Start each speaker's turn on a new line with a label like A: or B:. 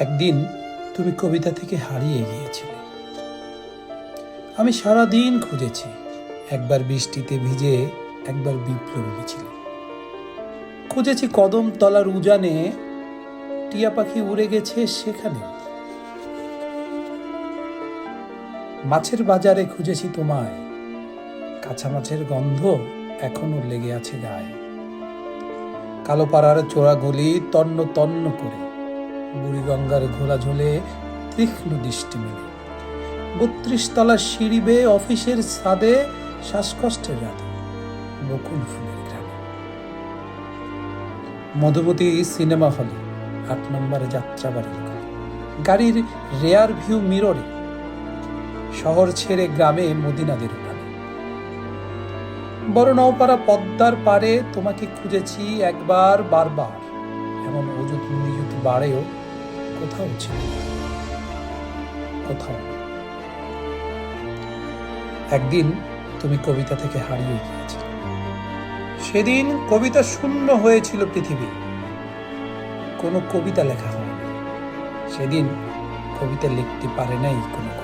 A: একদিন তুমি কবিতা থেকে হারিয়ে গিয়েছিলে। আমি সারা দিন খুঁজেছি, একবার বৃষ্টিতে ভিজে, একবার বিপ্লবী মিছিলে খুঁজেছি কদম তলার উজানে, টিয়া পাখি উড়ে গেছে সেখানে। মাছের বাজারে খুঁজেছি তোমায়, কাঁচা মাছের গন্ধ এখনও লেগে আছে গায়ে। কালো পাড়ার চোরা চোরাগুলি তন্ন তন্ন করে বুড়িগঙ্গার ঘোলা ঝোলে তীক্ষ্ণ দৃষ্টি মেলে। বত্রিশ তলা সিঁড়ি বেয়ে অফিসের ছাদে শ্বাসকষ্টের রাতে বকুল ফুলের গ্রামে মধুমতি সিনেমা হলে আট নম্বরে যাত্রাবাড়ির ঘরে। গাড়ির রেয়ার ভিউ মিররে শহর ছেড়ে গ্রামে মদিনাদের ওখানে বড় নৌপাড়া পদ্মার পারে তোমাকে খুঁজেছি একবার বারবার। এমন অজুত নিযুত বাড়েও কোথাও ছিল কোথাও একদিন তুমি কবিতা থেকে হারিয়ে গিয়েছিলে। সেদিন কবিতা শূন্য হয়েছিল পৃথিবী। কোনো কবিতা লেখা হয়নি। সেদিন কবিতা লিখতে পারে নাই কোনো